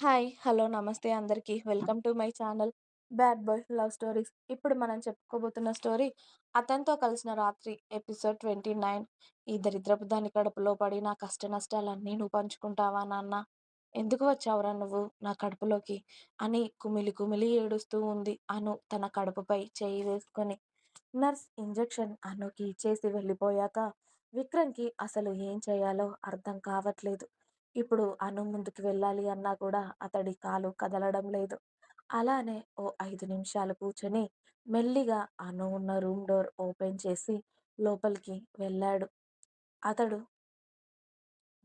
Hi! Hello! నమస్తే అందరికీ. Welcome to my channel 'bad boy love stories'. ఇప్పుడు మనం చెప్పుకోబోతున్న స్టోరీ 'అతనితో కలిసిన రాత్రి' ఎపిసోడ్ 29. ఈ దరిద్రపు దాని కడుపులో పడి నా కష్టనష్టాలన్నీ నువ్వు పంచుకుంటావా నాన్న ఎందుకు వచ్చావురా నువ్వు నా కడుపులోకి? అని కుమిలి కుమిలి ఏడుస్తూ ఉంది అను తన కడుపుపై చేయి వేసుకొని. నర్స్ ఇంజెక్షన్ అనుకి ఇచ్చేసి వెళ్ళిపోయాక విక్రమ్‌కి అసలు ఏం చేయాలో అర్థం కావట్లేదు. ఇప్పుడు అను ముందుకు వెళ్ళాలి అన్నా కూడా అతడి కాలు కదలడం లేదు. అలానే ఓ ఐదు నిమిషాలు కూర్చొని మెల్లిగా అను ఉన్న రూమ్ డోర్ ఓపెన్ చేసి లోపలికి వెళ్ళాడు. అతడు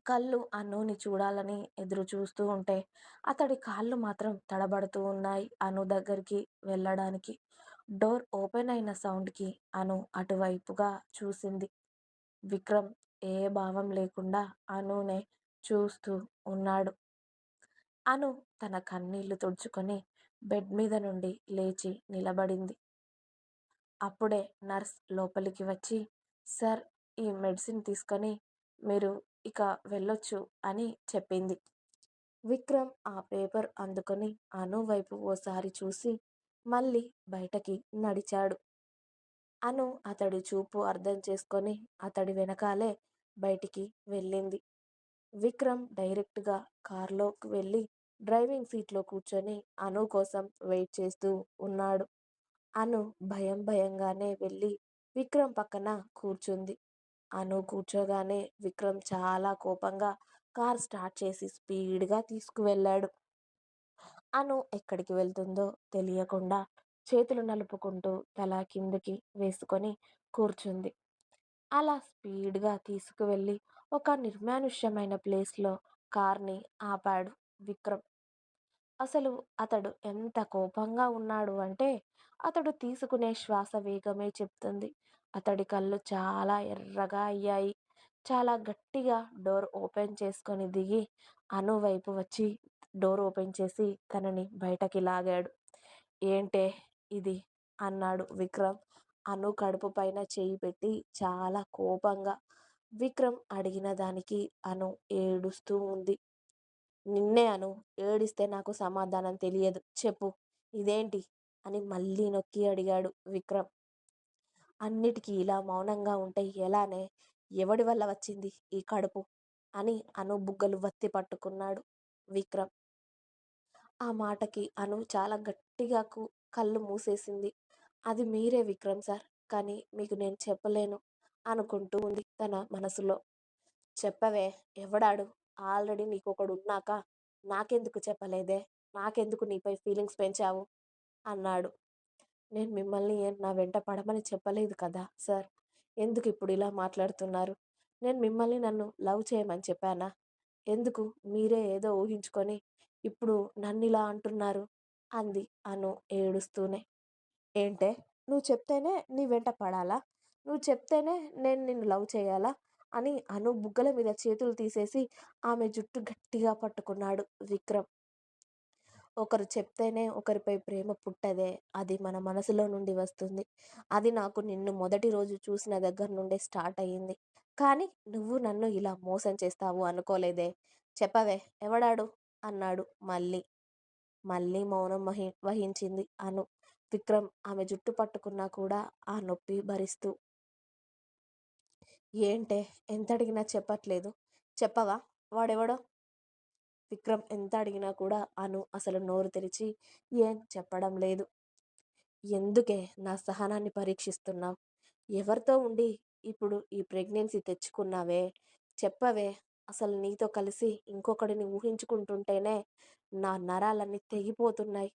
కళ్ళు అనుని చూడాలని ఎదురు చూస్తూ ఉంటే అతడి కాళ్ళు మాత్రం తడబడుతూ ఉన్నాయి అను దగ్గరికి వెళ్ళడానికి. డోర్ ఓపెన్ అయిన సౌండ్‌కి అను అటువైపుగా చూసింది. విక్రమ్ ఏ భావం లేకుండా అనునే చూస్తూ ఉన్నాడు. అను తన కన్నీళ్ళు తుడుచుకొని బెడ్ మీద నుండి లేచి నిలబడింది. అప్పుడే నర్స్ లోపలికి వచ్చి సార్ ఈ మెడిసిన్ తీసుకొని మీరు ఇక వెళ్ళొచ్చు అని చెప్పింది. విక్రమ్ ఆ పేపర్ అందుకొని అను వైపు ఓసారి చూసి మళ్ళీ బయటకి నడిచాడు. అను అతడి చూపు అర్థం చేసుకొని అతడి వెనకాలే బయటికి వెళ్ళింది. విక్రమ్ డైరెక్ట్‌గా కార్లోకి వెళ్ళి డ్రైవింగ్ సీట్లో కూర్చొని అను కోసం వెయిట్ చేస్తూ ఉన్నాడు. అను భయం భయంగానే వెళ్ళి విక్రమ్ పక్కన కూర్చుంది. అను కూర్చోగానే విక్రమ్ చాలా కోపంగా కార్ స్టార్ట్ చేసి స్పీడ్‌గా తీసుకువెళ్ళాడు. అను ఎక్కడికి వెళ్తుందో తెలియకుండా చేతులు నలుపుకుంటూ తల కిందకి వేసుకొని కూర్చుంది. అలా స్పీడ్‌గా తీసుకువెళ్ళి ఒక నిర్మానుష్యమైన ప్లేస్‌లో కార్‌ని ఆపాడు విక్రమ్. అసలు అతడు ఎంత కోపంగా ఉన్నాడు అంటే అతడు తీసుకునే శ్వాస వేగమే చెప్తుంది. అతడి కళ్ళు చాలా ఎర్రగా అయ్యాయి. చాలా గట్టిగా డోర్ ఓపెన్ చేసుకొని దిగి అను వైపు వచ్చి డోర్ ఓపెన్ చేసి తనని బయటకి లాగాడు. ఏంటే ఇది? అన్నాడు విక్రమ్ అను కడుపు పైన చేయి పెట్టి చాలా కోపంగా. విక్రమ్ అడిగిన దానికి అను ఏడుస్తూ ఉంది. నిన్నే అను ఏడిస్తే నాకు సమాధానం తెలియదు చెప్పు ఇదేంటి? అని మళ్ళీ నొక్కి అడిగాడు విక్రమ్. అన్నిటికీ ఇలా మౌనంగా ఉంటే ఎలానే? ఎవడి వల్ల వచ్చింది ఈ కడుపు? అని అను బుగ్గలు వత్తి పట్టుకున్నాడు విక్రమ్. ఆ మాటకి అను చాలా గట్టిగా కళ్ళు మూసేసింది. అది మీరే విక్రమ్ సార్. కానీ మీకు నేను చెప్పలేను అనుకుంటూ ఉంది తన మనసులో. చెప్పవే ఎవడాడు? ఆల్రెడీ నీకొకడున్నాక నాకెందుకు చెప్పలేదే? నాకెందుకు నీపై ఫీలింగ్స్ పెంచావు? అన్నాడు. నేను మిమ్మల్ని నా వెంట పడమని చెప్పలేదు కదా సార్. ఎందుకు ఇప్పుడు ఇలా మాట్లాడుతున్నారు? నేను మిమ్మల్ని నన్ను లవ్ చేయమని చెప్పానా? ఎందుకు మీరే ఏదో ఊహించుకొని ఇప్పుడు నన్ను ఇలా అంటున్నారు? అంది అను ఏడుస్తూనే. ఏంటే నువ్వు చెప్తేనే నీ వెంట పడాలా? నువ్వు చెప్తేనే నేను నిన్ను లవ్ చేయాలా? అని అను బుగ్గల మీద చేతులు తీసేసి ఆమె జుట్టు గట్టిగా పట్టుకున్నాడు విక్రమ్. ఒకరు చెప్తేనే ఒకరిపై ప్రేమ పుట్టదే. అది మన మనసులో నుండి వస్తుంది. అది నాకు నిన్ను మొదటి రోజు చూసిన దగ్గర నుండే స్టార్ట్ అయింది. కానీ నువ్వు నన్ను ఇలా మోసం చేస్తావు అనుకోలేదే. చెప్పవే ఎవడాడు? అన్నాడు మళ్ళీ. మళ్ళీ మౌనం వహి వహించింది అను. విక్రమ్ ఆమె జుట్టు పట్టుకున్నా కూడా ఆ నొప్పి భరిస్తూ. ఏంటే ఎంతడిగినా చెప్పట్లేదు? చెప్పవా వాడెవడో? విక్రమ్ ఎంత అడిగినా కూడా అను అసలు నోరు తెరిచి ఏం చెప్పడం లేదు. ఎందుకే నా సహనాన్ని పరీక్షిస్తున్నావు ఎవరితో ఉండి ఇప్పుడు ఈ ప్రెగ్నెన్సీ తెచ్చుకున్నావే? చెప్పవే అసలు నీతో కలిసి ఇంకొకడిని ఊహించుకుంటుంటేనే నా నరాలన్నీ తెగిపోతున్నాయి.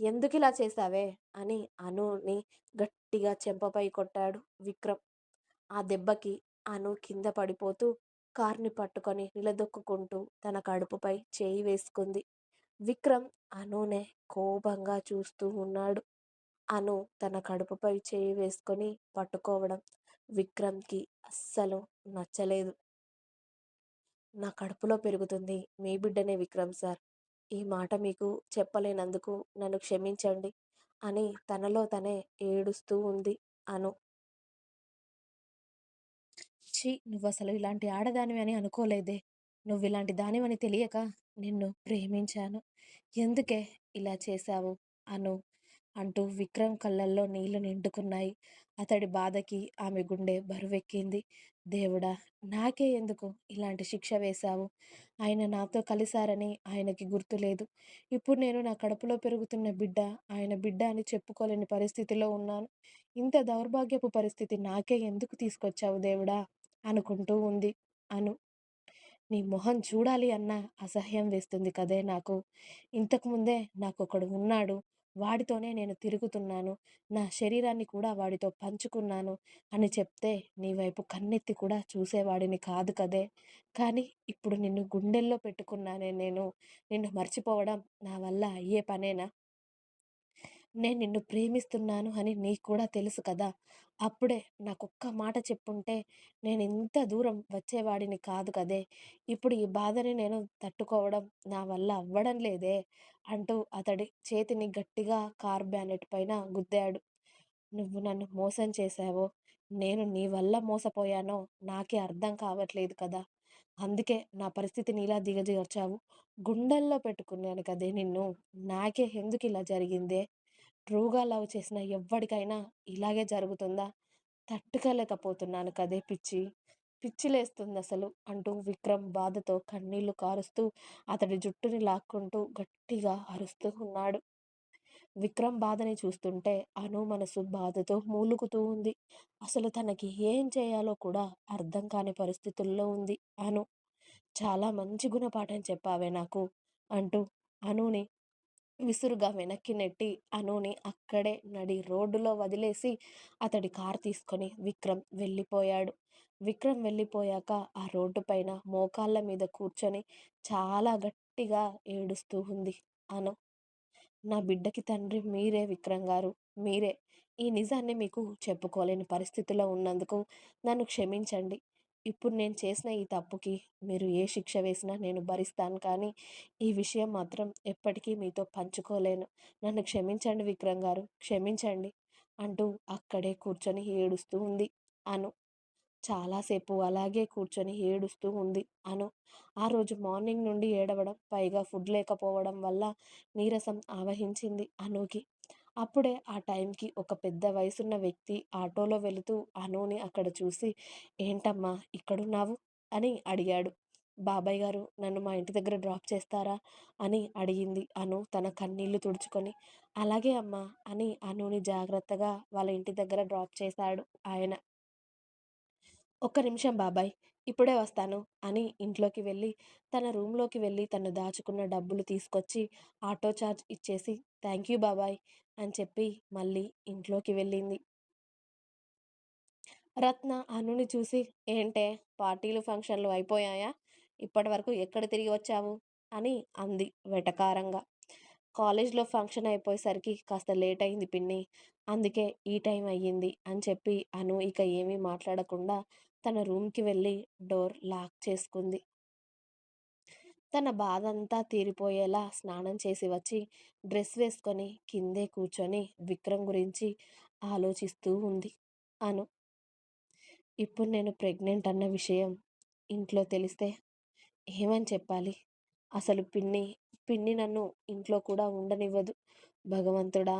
ఎందుకిలా చేశావే? అని అనుని గట్టిగా చెంపపై కొట్టాడు విక్రమ్. ఆ దెబ్బకి అను కింద పడిపోతూ కార్‌ని పట్టుకొని నిలదొక్కుకుంటూ తన కడుపుపై చేయి వేసుకుంది. విక్రమ్ అనునే కోపంగా చూస్తూ ఉన్నాడు. అను తన కడుపుపై చేయి వేసుకొని పట్టుకోవడం విక్రమ్‌కి అస్సలు నచ్చలేదు. నా కడుపులో పెరుగుతుంది మీ బిడ్డనే విక్రమ్ సార్. ఈ మాట మీకు చెప్పలేనందుకు నన్ను క్షమించండి అని తనలో తనే ఏడుస్తూ ఉంది అను. ఛీ అసలు ఇలాంటి ఆడదానివి అని అనుకోలేదే. నువ్విలాంటి దానివని తెలియక నిన్ను ప్రేమించాను. ఎందుకే ఇలా చేశావు అను అంటూ విక్రమ్ కళ్ళల్లో నీళ్ళు నిండుకున్నాయి. అతడి బాధకి ఆమె గుండె బరువెక్కింది. దేవుడా! నాకే ఎందుకు ఇలాంటి శిక్ష వేశావు? ఆయన నాతో కలిశారని ఆయనకి గుర్తులేదు. ఇప్పుడు నేను నా కడుపులో పెరుగుతున్న బిడ్డ ఆయన బిడ్డ అని చెప్పుకోలేని పరిస్థితిలో ఉన్నాను. ఇంత దౌర్భాగ్యపు పరిస్థితి నాకే ఎందుకు తీసుకొచ్చావు దేవుడా! అనుకుంటూ ఉంది అను. నీ మొహం చూడాలి అన్నా అసహ్యం వేస్తుంది కదే నాకు. ఇంతకుముందే నాకొకడు ఉన్నాడు. వాడితోనే నేను తిరుగుతున్నాను. నా శరీరాన్ని కూడా వాడితో పంచుకున్నాను అని చెప్తే నీ వైపు కన్నెత్తి కూడా చూసేవాడిని కాదు కదే. కానీ ఇప్పుడు నిన్ను గుండెల్లో పెట్టుకున్నానే నేను. నిన్ను మర్చిపోవడం నా వల్ల అయ్యే పనేనా? నేను నిన్ను ప్రేమిస్తున్నాను అని నీకు కూడా తెలుసు కదా! అప్పుడే నాకొక్క మాట చెప్పుంటే నేను ఇంత దూరం వచ్చేవాడిని కాదు కదే. ఇప్పుడు ఈ బాధని నేను తట్టుకోవడం నా వల్ల అవ్వడం లేదే అంటూ అతడి చేతిని గట్టిగా కార్ బ్యానెట్ పైన గుద్దాడు. నువ్వు నన్ను మోసం చేశావో, నేను నీ వల్ల మోసపోయానో నాకే అర్థం కావట్లేదు కదా! అందుకే నా పరిస్థితిని ఇలా దిగజార్చావు. గుండెల్లో పెట్టుకున్నాను కదే నిన్ను. నాకే ఎందుకు ఇలా జరిగిందే? ట్రూగా లవ్ చేసిన ఎవ్వడికైనా ఇలాగే జరుగుతుందా? తట్టుకోలేకపోతున్నాను కదే పిచ్చి. పిచ్చిలేస్తుందసలు అంటూ విక్రమ్ బాధతో కన్నీళ్ళు కారుస్తూ అతడి జుట్టుని లాక్కుంటూ గట్టిగా అరుస్తూ ఉన్నాడు. విక్రమ్ బాధని చూస్తుంటే అను మనసు బాధతో మూలుగుతూ ఉంది. అసలు తనకి ఏం చేయాలో కూడా అర్థం కాని పరిస్థితుల్లో ఉంది అను. చాలా మంచి గుణపాఠం చెప్పావే నాకు అంటూ అనుని విసురుగా వెనక్కి నెట్టి అనుని అక్కడే నడి రోడ్డులో వదిలేసి అతడి కారు తీసుకొని విక్రమ్ వెళ్ళిపోయాడు. విక్రమ్ వెళ్ళిపోయాక ఆ రోడ్డు పైన మోకాళ్ళ మీద కూర్చొని చాలా గట్టిగా ఏడుస్తూ ఉంది అను. నా బిడ్డకి తండ్రి మీరే విక్రమ్ గారు. మీరే. ఈ నిజాన్ని మీకు చెప్పుకోలేని పరిస్థితిలో ఉన్నందుకు నన్ను క్షమించండి. ఇప్పుడు నేను చేసిన ఈ తప్పుకి మీరు ఏ శిక్ష వేసినా నేను భరిస్తాను కానీ ఈ విషయం మాత్రం ఎప్పటికీ మీతో పంచుకోలేను. నన్ను క్షమించండి విక్రమ్ గారు. క్షమించండి అంటూ అక్కడే కూర్చొని ఏడుస్తూ ఉంది అను. చాలాసేపు అలాగే కూర్చొని ఏడుస్తూ ఉంది అను. ఆ రోజు మార్నింగ్ నుండి ఏడవడం, పైగా ఫుడ్ లేకపోవడం వల్ల నీరసం ఆవహించింది అనుకి. అప్పుడే ఆ టైంకి ఒక పెద్ద వయసున్న వ్యక్తి ఆటోలో వెళుతూ అనుని అక్కడ చూసి ఏంటమ్మా ఇక్కడున్నావు? అని అడిగాడు. బాబాయ్ గారు నన్ను మా ఇంటి దగ్గర డ్రాప్ చేస్తారా? అని అడిగింది అను తన కన్నీళ్ళు తుడుచుకొని. అలాగే అమ్మా అని అనుని జాగ్రత్తగా వాళ్ళ ఇంటి దగ్గర డ్రాప్ చేశాడు ఆయన. ఒక్క నిమిషం బాబాయ్ ఇప్పుడే వస్తాను అని ఇంట్లోకి వెళ్ళి తన రూమ్లోకి వెళ్ళి తను దాచుకున్న డబ్బులు తీసుకొచ్చి ఆటో చార్జ్ ఇచ్చేసి థ్యాంక్ యూ బాబాయ్ అని చెప్పి మళ్ళీ ఇంట్లోకి వెళ్ళింది. రత్న అనుని చూసి ఏంటే పార్టీలు ఫంక్షన్లు అయిపోయాయా? ఇప్పటి వరకు ఎక్కడ తిరిగి వచ్చావు? అని అంది వెటకారంగా. కాలేజ్లో ఫంక్షన్ అయిపోయేసరికి కాస్త లేట్ అయింది పిన్ని. అందుకే ఈ టైం అయ్యింది అని చెప్పి అను ఇక ఏమీ మాట్లాడకుండా తన రూమ్కి వెళ్ళి డోర్ లాక్ చేసుకుంది. తన బాధంతా తీరిపోయేలా స్నానం చేసి వచ్చి డ్రెస్ వేసుకొని కిందే కూర్చొని విక్రమ్ గురించి ఆలోచిస్తూ ఉంది అను. ఇప్పుడు నేను ప్రెగ్నెంట్ అన్న విషయం ఇంట్లో తెలిస్తే ఏమని చెప్పాలి? అసలు పిన్ని పిన్ని నన్ను ఇంట్లో కూడా ఉండనివ్వదు. భగవంతుడా!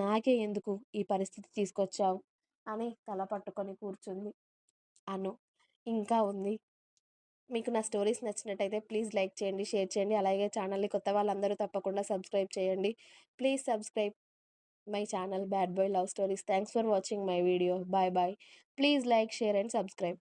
నాకే ఎందుకు ఈ పరిస్థితి తీసుకొచ్చావు? అని తల పట్టుకొని కూర్చుంది అను. ఇంకా ఉంది. మీకు నా స్టోరీస్ నచ్చినట్టయితే ప్లీజ్ లైక్ చేయండి, షేర్ చేయండి. అలాగే ఛానల్‌ని కొత్త వాళ్ళందరూ తప్పకుండా సబ్స్క్రైబ్ చేయండి. Please subscribe my channel bad boy love stories. Thanks for watching my video. Bye bye. Please like, share and subscribe.